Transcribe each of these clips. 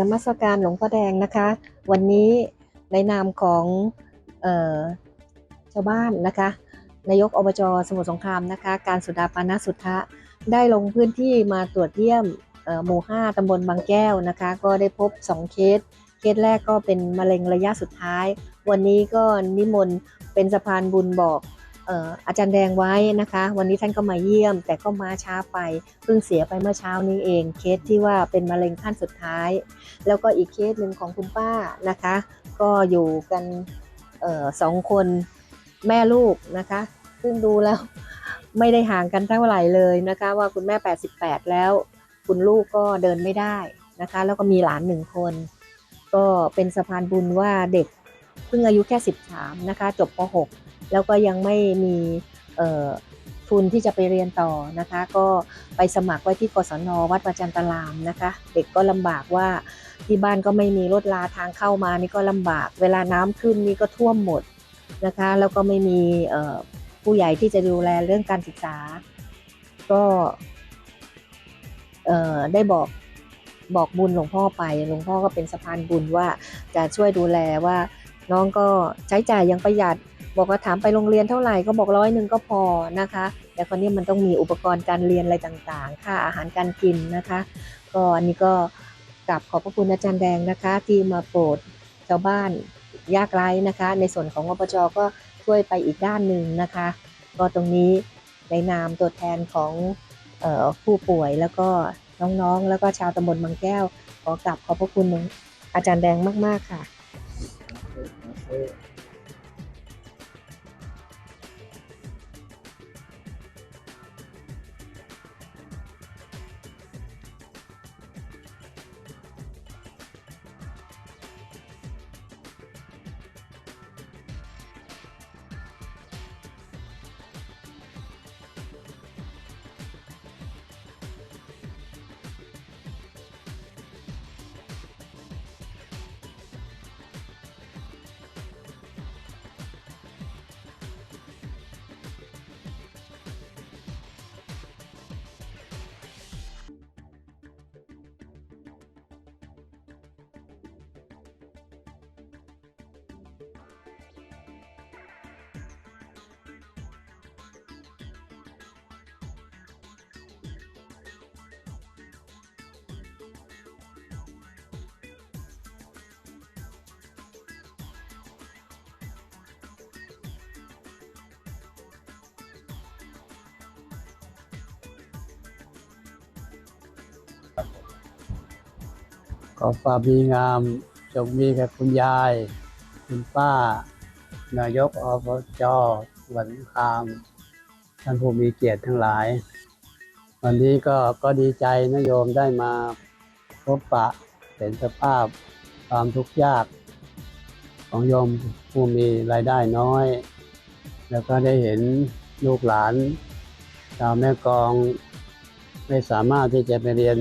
นมัสการหลวงพ่อแดงนะคะ วันนี้ในนามของเออชาวบ้านนะคะนายกอบจสมุทรสงครามนะคะ การสุดาปานาสุทธะได้ลงพื้นที่มาตรวจเยี่ยมหมู่5ตำบลบางแก้วนะคะ ก็ได้พบ 2 เคส เคสแรกก็เป็นมะเร็งระยะสุดท้าย วันนี้ก็นิมนต์เป็นสะพานบุญบอก อาจารย์แดงไว้นะคะ วันนี้ท่านก็มาเยี่ยม แต่ก็มาช้าไปเพิ่งเสียไปเมื่อเช้านี้เอง เคสที่ว่าเป็นมะเร็งขั้นสุดท้าย แล้วก็อีกเคสหนึ่งของคุณป้านะคะ ก็อยู่กันออสองคนแม่ลูกนะคะ ซึ่งดูแล้วไม่ได้ห่างกันเท่าไหร่เลยนะคะ ว่าคุณแม่ 88 แล้ว คุณลูกก็เดินไม่ได้นะคะ แล้วก็มีหลานหนึ่งคน ก็เป็นสะพานบุญว่าเด็กเพิ่งอายุแค่ 13 นะคะ จบป .6 แล้วก็ยังไม่มีทุนที่จะไปเรียนต่อนะคะ ก็ไปสมัครไว้ที่กศนวัดประจันตารามนะคะ เด็กก็ลำบากว่าที่บ้านก็ไม่มีรถลาทางเข้ามานี่ก็ลำบาก เวลาน้ำขึ้นนี่ก็ท่วมหมดนะคะ แล้วก็ไม่มีผู้ใหญ่ที่จะดูแลเรื่องการศึกษา ก็ได้บอกบอกบุญหลวงพ่อไปหลวงพ่อก็เป็นสะพานบุญว่าจะช่วยดูแลว่าน้องก็ใช้จ่ายยังประหยัด บอกว่าถามไปโรงเรียนเท่าไหร่ก็บอกร้อยหนึ่งก็พอนะคะแต่คนนี้มันต้องมีอุปกรณ์การเรียนอะไรต่างๆ ค่าอาหารการกินนะคะก็อันนี้ก็กราบขอบพระคุณอาจารย์แดงนะคะ ที่มาโปรดชาวบ้านยากไร้นะคะ ในส่วนของอบจก็ช่วยไปอีกด้านหนึ่งนะคะ ก็ตรงนี้ในนามตัวแทนของออผู้ป่วยแล้วก็น้องๆ แล้วก็ชาวตำบลบางแก้ว ขอกราบขอบพระคุณอาจารย์แดงมาก ๆ ค่ะ ขอความดีงามจงมีแก่คุณยาย คุณป้า นายกอบจสวนคาม ท่านผู้มีเกียรติทั้งหลาย วันนี้ก็ก็ดีใจนะโยมได้มาพบปะเห็นสภาพความทุกข์ยาก ของโยมผู้มีรายได้น้อย แล้วก็ได้เห็นลูกหลานชาวแม่กอง ไม่สามารถที่จะไปเรียน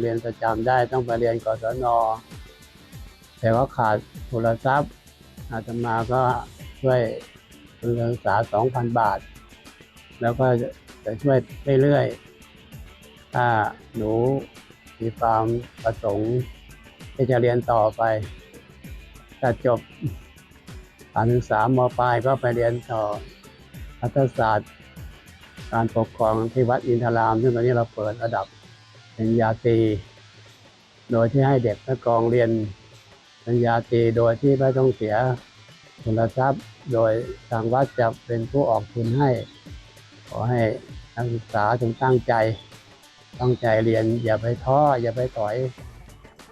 เรียนประจำได้ต้องไปเรียนกศน แต่ว่าขาดโทรศัพท์อาตมาก็ช่วยทุนการศึกษา 2,000 บาท แล้วก็จะช่วยเรื่อยๆ ถ้าหนูมีความประสงค์ที่จะเรียนต่อไปถ้าจบการศึกษามปลายก็ไปเรียนต่อรัฐศาสตร์ การปกครองที่วัดอินทราม ซึ่งตอนนี้เราเปิดระดับ ปริญญาตรีโดยที่ให้เด็กนักกองเรียนปริญญาตรีโดยที่ไม่ต้องเสียทุนทรัพย์ โดยทางวัดจะเป็นผู้ออกทุนให้ ขอให้นักศึกษาจงตั้งใจตั้งใจเรียนอย่าไปท้ออย่าไปถอย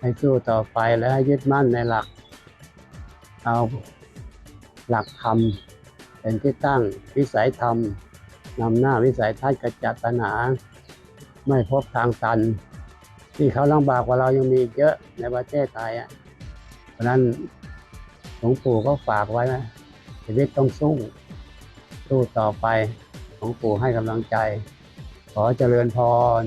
ให้สู้ต่อไปและให้ยึดมั่นในหลัก เอาหลักธรรมเป็นที่ตั้งวิสัยธรรมนำหน้าวิสัยทัศน์กระจัดปัญหา ไม่พบทางตัน ที่เขาลำบากกว่าเรายังมีเยอะในประเทศไทยอะเพราะฉะนั้นหลวงปู่ก็ฝากไว้นะชีวิตต้องสู้สู้ต่อไปหลวงปู่ให้กำลังใจ ขอเจริญพร